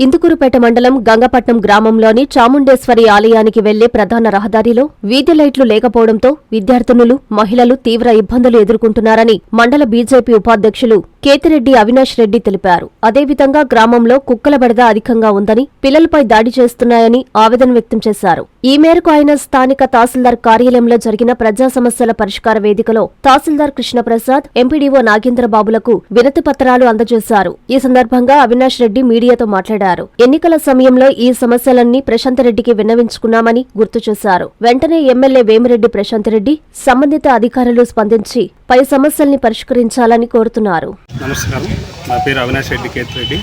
ఇందుకూరుపేట మండలం గంగపట్నం గ్రామంలోని చాముండేశ్వరి ఆలయానికి వెళ్ళే ప్రధాన రహదారిలో వీధి లైట్లు లేకపోవడంతో విద్యార్థినులు మహిళలు తీవ్ర ఇబ్బందులు ఎదుర్కొంటున్నారని మండల బీజేపీ ఉపాధ్యక్షులు కేతిరెడ్డి అవినాష్ రెడ్డి తెలిపారు. అదేవిధంగా గ్రామంలో కుక్కల బెడద అధికంగా ఉందని పిల్లలపై దాడి చేస్తున్నాయని ఆవేదన వ్యక్తం చేశారు. ఈ మేరకు ఆయన స్థానిక తహసీల్దార్ కార్యాలయంలో జరిగిన ప్రజా సమస్యల పరిష్కార వేదికలో తహసీల్దార్ కృష్ణప్రసాద్ ఎంపీడీఓ నాగేంద్రబాబులకు వినతి పత్రాలు అందజేశారు. ఈ సందర్భంగా అవినాష్ రెడ్డి మీడియాతో మాట్లాడారు. ఎన్నికల సమయంలో ఈ సమస్యలన్నీ ప్రశాంత్ రెడ్డికి విన్నవించుకున్నామని గుర్తు చేశారు. వెంటనే ఎమ్మెల్యే వేమిరెడ్డి ప్రశాంత్ రెడ్డి సంబంధిత అధికారులు స్పందించి పై సమస్యల్ని పరిష్కరించాలని కోరుతున్నారు. నమస్కారం. నా పేరు అవినాష్ రెడ్డి కేత్ రెడ్డి.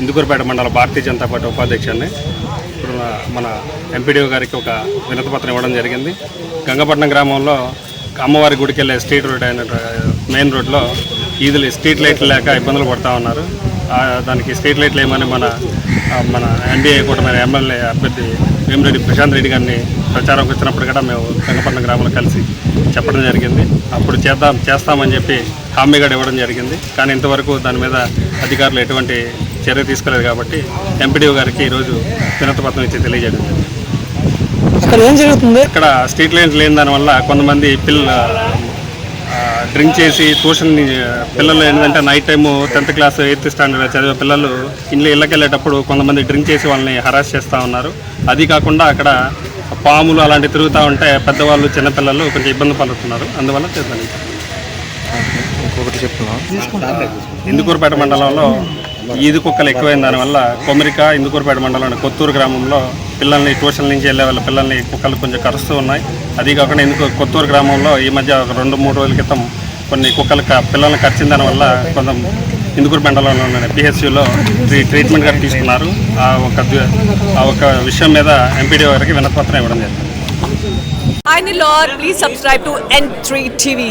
ఇందుకూరుపేట మండల భారతీయ జనతా పార్టీ ఉపాధ్యక్షుడిని. ఇప్పుడు మన ఎంపీడీఓ గారికి ఒక వినతిపత్రం ఇవ్వడం జరిగింది. గంగపట్నం గ్రామంలో అమ్మవారి గుడికి వెళ్ళే స్ట్రీట్ రోడ్ అయిన మెయిన్ రోడ్లో ఈదులు స్ట్రీట్ లైట్లు లేక ఇబ్బందులు పడతా ఉన్నారు. దానికి స్ట్రీట్ లైట్లు ఏమని మన మన ఎన్డీఏ కూటమి ఎమ్మెల్యే అభ్యర్థి వేమిరెడ్డి ప్రశాంత్ రెడ్డి గారిని ప్రచారంకి వచ్చినప్పుడు కూడా మేము గంగపట్నం గ్రామంలో కలిసి చెప్పడం జరిగింది. అప్పుడు చేద్దాం చేస్తామని చెప్పి హామీ కూడా ఇవ్వడం జరిగింది. కానీ ఇంతవరకు దాని మీద అధికారులు ఎటువంటి చర్య తీసుకోలేదు కాబట్టి ఎంపీడీఓ గారికి ఈరోజు వినతిపత్రం ఇచ్చి తెలియజేయడం జరిగింది. అక్కడ ఏం జరుగుతుంది? ఇక్కడ స్ట్రీట్ లైన్స్ లేని దానివల్ల కొంతమంది పిల్ల ఆ, డ్రింక్ చేసి ట్యూషన్ పిల్లలు ఏంటంటే night time tenth class eighth standard చదివే పిల్లలు ఇంట్లో ఇళ్ళకి వెళ్ళేటప్పుడు కొంతమంది డ్రింక్ చేసి వాళ్ళని హరాస్ చేస్తూ ఉన్నారు. అది కాకుండా అక్కడ పాములు అలాంటివి తిరుగుతూ ఉంటే పెద్దవాళ్ళు చిన్నపిల్లలు కొంచెం ఇబ్బంది పడుతున్నారు. అందువల్ల చేద్దాం. ఇంకొకటి చెప్తున్నా ఇందుకూరుపేట మండలంలో ఈది కుక్కలు ఎక్కువైన దానివల్ల కొమరిక ఇందుకూరుపేట మండలంలోని కొత్తూరు గ్రామంలో పిల్లల్ని ట్యూషన్ నుంచి వెళ్ళే వాళ్ళ పిల్లల్ని కుక్కలు కొంచెం కరుస్తూ ఉన్నాయి. అది కాకుండా ఇందుకు కొత్తూరు గ్రామంలో ఈ మధ్య ఒక రెండు మూడు రోజుల క్రితం కొన్ని కుక్కలు క- పిల్లల్ని కరిచిన దానివల్ల కొంత ఇందుకూరు మండలంలో ఉన్న పిహెచ్సిలో ట్రీట్మెంట్ గారు తీసుకున్నారు. ఆ ఒక ఆ ఒక విషయం మీద ఎంపీడీ గారికి వినపత్రం ఇవ్వడం జరిగింది. Hi Nilor, please subscribe to N3 TV